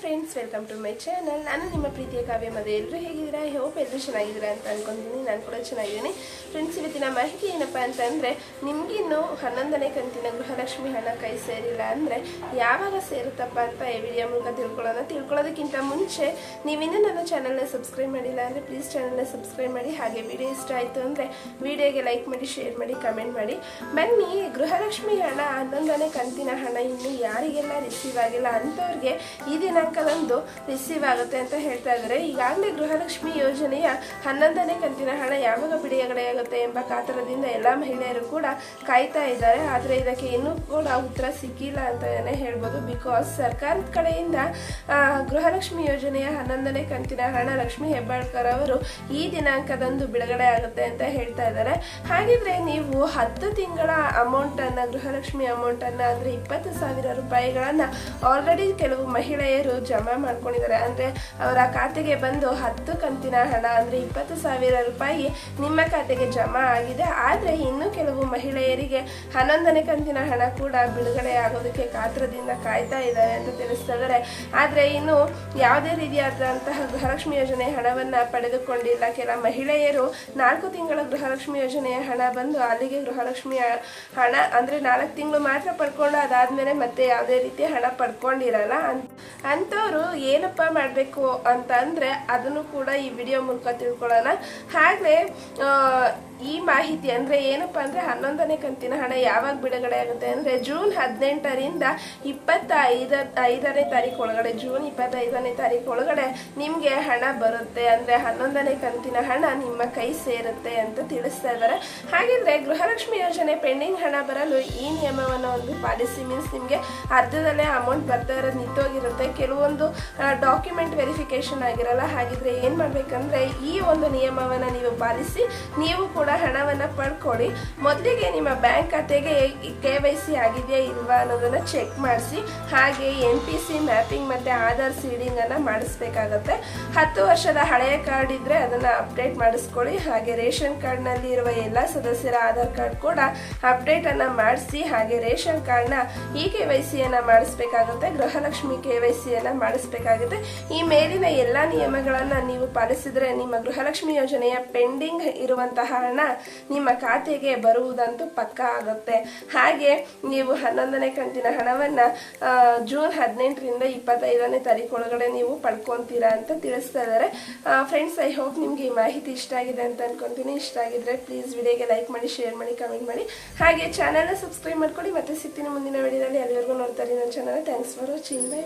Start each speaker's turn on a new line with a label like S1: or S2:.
S1: Friends welcome to my channel ನಾನು ನಿಮ್ಮ ಪ್ರೀತಿಯ ಕಾವ್ಯ ಮದುವೆ. ಎಲ್ಲರೂ ಹೇಗಿದ್ದೀರಾ? ಹೋಪ್ ಎಲ್ಲರೂ ಚೆನ್ನಾಗಿದ್ದೀರಾ ಅಂತ ಅನ್ಕೊಂತೀನಿ ನಾನು ಕೂಡ ಚೆನ್ನಾಗಿದ್ದೀನಿ. ಫ್ರೆಂಡ್ಸ್ ಇವತ್ತಿನ ಮಾಹಿತಿ ಏನಪ್ಪ ಅಂತಂದರೆ ನಿಮಗಿನ್ನೂ ಹನ್ನೊಂದನೇ ಕಂತಿನ ಗೃಹಲಕ್ಷ್ಮಿ ಹಣ ಕೈ ಸೇರಿಲ್ಲ ಅಂದರೆ ಯಾವಾಗ ಸೇರುತ್ತಪ್ಪ ಅಂತ ಈ ವಿಡಿಯೋ ಮೂಲಕ ತಿಳ್ಕೊಳ್ಳೋಣ. ತಿಳ್ಕೊಳ್ಳೋದಕ್ಕಿಂತ ಮುಂಚೆ, ನೀವಿನ್ನೂ ನನ್ನ ಚಾನಲ್ನ ಸಬ್ಸ್ಕ್ರೈಬ್ ಮಾಡಿಲ್ಲ ಅಂದರೆ ಪ್ಲೀಸ್ ಚಾನಲ್ನ ಸಬ್ಸ್ಕ್ರೈಬ್ ಮಾಡಿ. ಹಾಗೆ ವಿಡಿಯೋ ಇಷ್ಟ ಆಯಿತು ಅಂದರೆ ವಿಡಿಯೋಗೆ ಲೈಕ್ ಮಾಡಿ ಶೇರ್ ಮಾಡಿ ಕಮೆಂಟ್ ಮಾಡಿ. ಬನ್ನಿ, ಗೃಹಲಕ್ಷ್ಮಿ ಹಣ, ಹನ್ನೊಂದನೇ ಕಂತಿನ ಹಣ ಇನ್ನು ಯಾರಿಗೆಲ್ಲ ರಿಸೀವ್ ಆಗಿಲ್ಲ ಅಂಥವ್ರಿಗೆ ಈ ದಿನಾಂಕದಂದು ರಿಸೀವ್ ಆಗುತ್ತೆ ಅಂತ ಹೇಳ್ತಾ ಇದ್ದಾರೆ. ಈಗಾಗಲೇ ಗೃಹಲಕ್ಷ್ಮಿ ಯೋಜನೆಯ ಹನ್ನೊಂದನೇ ಕಂತಿನ ಹಣ ಯಾವಾಗ ಬಿಡುಗಡೆ ಆಗುತ್ತೆ ಎಂಬ ಕಾತರದಿಂದ ಎಲ್ಲ ಮಹಿಳೆಯರು ಕೂಡ ಕಾಯ್ತಾ ಇದ್ದಾರೆ. ಆದರೆ ಇದಕ್ಕೆ ಇನ್ನೂ ಕೂಡ ಉತ್ತರ ಸಿಕ್ಕಿಲ್ಲ ಅಂತಲೇ ಹೇಳ್ಬೋದು. ಬಿಕಾಸ್ ಸರ್ಕಾರದ ಕಡೆಯಿಂದ ಗೃಹಲಕ್ಷ್ಮಿ ಯೋಜನೆಯ ಹನ್ನೊಂದನೇ ಕಂತಿನ ಹಣ ಲಕ್ಷ್ಮಿ ಹೆಬ್ಬಾಳ್ಕರ್ ಅವರು ಈ ದಿನಾಂಕದಂದು ಬಿಡುಗಡೆ ಆಗುತ್ತೆ ಅಂತ ಹೇಳ್ತಾ ಇದ್ದಾರೆ. ಹಾಗಿದ್ರೆ ನೀವು ಹತ್ತು ತಿಂಗಳ ಅಮೌಂಟನ್ನು ಗೃಹಲಕ್ಷ್ಮಿ ಅಮೌಂಟನ್ನು ಅಂದರೆ ಇಪ್ಪತ್ತು ಸಾವಿರ ರೂಪಾಯಿಗಳನ್ನು ಆಲ್ರೆಡಿ ಕೆಲವು ಮಹಿಳೆಯರು ಜಮಾ ಮಾಡ್ಕೊಂಡಿದ್ದಾರೆ. ಅಂದರೆ ಅವರ ಖಾತೆಗೆ ಬಂದು ಹತ್ತು ಕಂತಿನ ಹಣ, ಅಂದರೆ ಇಪ್ಪತ್ತು ಸಾವಿರ ರೂಪಾಯಿ ನಿಮ್ಮ ಖಾತೆಗೆ ಜಮಾ ಆಗಿದೆ. ಆದರೆ ಇನ್ನೂ ಕೆಲವು ಮಹಿಳೆಯರಿಗೆ ಹನ್ನೊಂದನೇ ಕಂತಿನ ಹಣ ಕೂಡ ಬಿಡುಗಡೆ ಆಗೋದಕ್ಕೆ ಕಾತ್ರದಿಂದ ಕಾಯ್ತಾ ಇದ್ದಾರೆ ಅಂತ ತಿಳಿಸ್ತಾ ಇದ್ದಾರೆ ಆದರೆ ಇನ್ನು ಯಾವುದೇ ರೀತಿಯಾದಂತಹ ಗೃಹಲಕ್ಷ್ಮಿ ಯೋಜನೆ ಹಣವನ್ನು ಪಡೆದುಕೊಂಡಿಲ್ಲ. ಕೆಲ ಮಹಿಳೆಯರು ನಾಲ್ಕು ತಿಂಗಳ ಗೃಹಲಕ್ಷ್ಮಿ ಯೋಜನೆಯ ಹಣ ಬಂದು ಅಲ್ಲಿಗೆ ಗೃಹಲಕ್ಷ್ಮಿಯ ಹಣ, ಅಂದರೆ ನಾಲ್ಕು ತಿಂಗಳು ಮಾತ್ರ ಪಡ್ಕೊಂಡು ಅದಾದಮೇಲೆ ಮತ್ತೆ ಯಾವುದೇ ರೀತಿ ಹಣ ಪಡ್ಕೊಂಡಿರಲ್ಲ ಅನ್ ಅಂಥವ್ರು ಏನಪ್ಪ ಮಾಡಬೇಕು ಅಂತ ಅಂದರೆ ಅದನ್ನು ಕೂಡ ಈ ವಿಡಿಯೋ ಮೂಲಕ ತಿಳ್ಕೊಳ್ಳೋಣ. ಹಾಗೆ ಈ ಮಾಹಿತಿ ಅಂದರೆ ಏನಪ್ಪ ಅಂದರೆ ಹನ್ನೊಂದನೇ ಕಂತಿನ ಹಣ ಯಾವಾಗ ಬಿಡುಗಡೆ ಆಗುತ್ತೆ ಅಂದರೆ ಜೂನ್ ಹದಿನೆಂಟರಿಂದ ಇಪ್ಪತ್ತ ಐದ ಐದನೇ ತಾರೀಕು ಒಳಗಡೆ, ಜೂನ್ ಇಪ್ಪತ್ತೈದನೇ ತಾರೀಕು ಒಳಗಡೆ ನಿಮಗೆ ಹಣ ಬರುತ್ತೆ ಅಂದರೆ ಹನ್ನೊಂದನೇ ಕಂತಿನ ಹಣ ನಿಮ್ಮ ಕೈ ಸೇರುತ್ತೆ ಅಂತ ತಿಳಿಸ್ತಾ ಇದ್ದಾರೆ. ಹಾಗಿದ್ರೆ ಗೃಹಲಕ್ಷ್ಮಿ ಯೋಜನೆ ಪೆಂಡಿಂಗ್ ಹಣ ಬರಲು ಈ ನಿಯಮವನ್ನು ಒಂದು ಪಾಲಿಸಿ ಮೀನ್ಸ್ ನಿಮಗೆ ಅರ್ಧದಲ್ಲೇ ಅಮೌಂಟ್ ಬರ್ತಾ ಇರೋದು ನಿಂತೋಗಿರುತ್ತೆ. ಕೆಲವೊಂದು ಡಾಕ್ಯುಮೆಂಟ್ ವೆರಿಫಿಕೇಶನ್ ಆಗಿರಲ್ಲ, ಹಾಗಿದ್ರೆ ಏನು ಮಾಡಬೇಕಂದ್ರೆ ಈ ಒಂದು ನಿಯಮವನ್ನು ನೀವು ಪಾಲಿಸಿ, ನೀವು ಕೂಡ ಹಣವನ್ನು ಪಡ್ಕೊಳ್ಳಿ. ಮೊದಲಿಗೆ ನಿಮ್ಮ ಬ್ಯಾಂಕ್ ಖಾತೆಗೆ ಕೆ ವೈ ಸಿ ಆಗಿದೆಯಾ ಇಲ್ವಾ ಅನ್ನೋದನ್ನು ಚೆಕ್ ಮಾಡಿಸಿ, ಹಾಗೆ ಎನ್ ಪಿ ಸಿ ಮ್ಯಾಪಿಂಗ್ ಮತ್ತು ಆಧಾರ್ ಸೀಡಿಂಗನ್ನು ಮಾಡಿಸ್ಬೇಕಾಗತ್ತೆ. ಹತ್ತು ವರ್ಷದ ಹಳೆಯ ಕಾರ್ಡ್ ಇದ್ದರೆ ಅದನ್ನು ಅಪ್ಡೇಟ್ ಮಾಡಿಸ್ಕೊಳ್ಳಿ. ಹಾಗೆ ರೇಷನ್ ಕಾರ್ಡ್ನಲ್ಲಿ ಇರುವ ಎಲ್ಲ ಸದಸ್ಯರ ಆಧಾರ್ ಕಾರ್ಡ್ ಕೂಡ ಅಪ್ಡೇಟನ್ನು ಮಾಡಿಸಿ, ಹಾಗೆ ರೇಷನ್ ಕಾರ್ಡ್ನ ಇ ಕೆ ವೈ ಸಿಯನ್ನು ಮಾಡಿಸ್ಬೇಕಾಗುತ್ತೆ. ಗೃಹಲಕ್ಷ್ಮಿ ಕೆ ವೈ ಸಿಯನ್ನು ಮಾಡಿಸ್ಬೇಕಾಗುತ್ತೆ. ಈ ಮೇಲಿನ ಎಲ್ಲ ನಿಯಮಗಳನ್ನು ನೀವು ಪಾಲಿಸಿದರೆ ನಿಮ್ಮ ಗೃಹಲಕ್ಷ್ಮಿ ಯೋಜನೆಯ ಪೆಂಡಿಂಗ್ ಇರುವಂತಹ ಹಣ ನಿಮ್ಮ ಖಾತೆಗೆ ಬರುವುದಂತೂ ಪಕ್ಕ ಆಗುತ್ತೆ. ಹಾಗೆ ನೀವು ಹನ್ನೊಂದನೇ ಕಂತಿನ ಹಣವನ್ನು ಜೂನ್ ಹದಿನೆಂಟರಿಂದ ಇಪ್ಪತ್ತೈದನೇ ತಾರೀಕು ಒಳಗಡೆ ನೀವು ಪಡ್ಕೊತೀರಾ ಅಂತ ತಿಳಿಸ್ತಾ ಇದ್ದಾರೆ. ಫ್ರೆಂಡ್ಸ್ ಐ ಹೋಪ್ ನಿಮಗೆ ಈ ಮಾಹಿತಿ ಇಷ್ಟ ಆಗಿದೆ ಅಂತ ಅನ್ಕೊಂತೀನಿ. ಇಷ್ಟ ಆಗಿದ್ರೆ ಪ್ಲೀಸ್ ವಿಡಿಯೋಗೆ ಲೈಕ್ ಮಾಡಿ ಶೇರ್ ಮಾಡಿ ಕಮೆಂಟ್ ಮಾಡಿ. ಹಾಗೆ ಚಾನಲ್ನ ಸಬ್ಸ್ಕ್ರೈಬ್ ಮಾಡ್ಕೊಳ್ಳಿ ಮತ್ತೆ ಸಿಗ್ತೀನಿ ಮುಂದಿನ ವಿಡಿಯೋದಲ್ಲಿ ಎಲ್ಲರಿಗೂ ನೋಡ್ತಾರೆ ನನ್ನ channel thanks for watching bye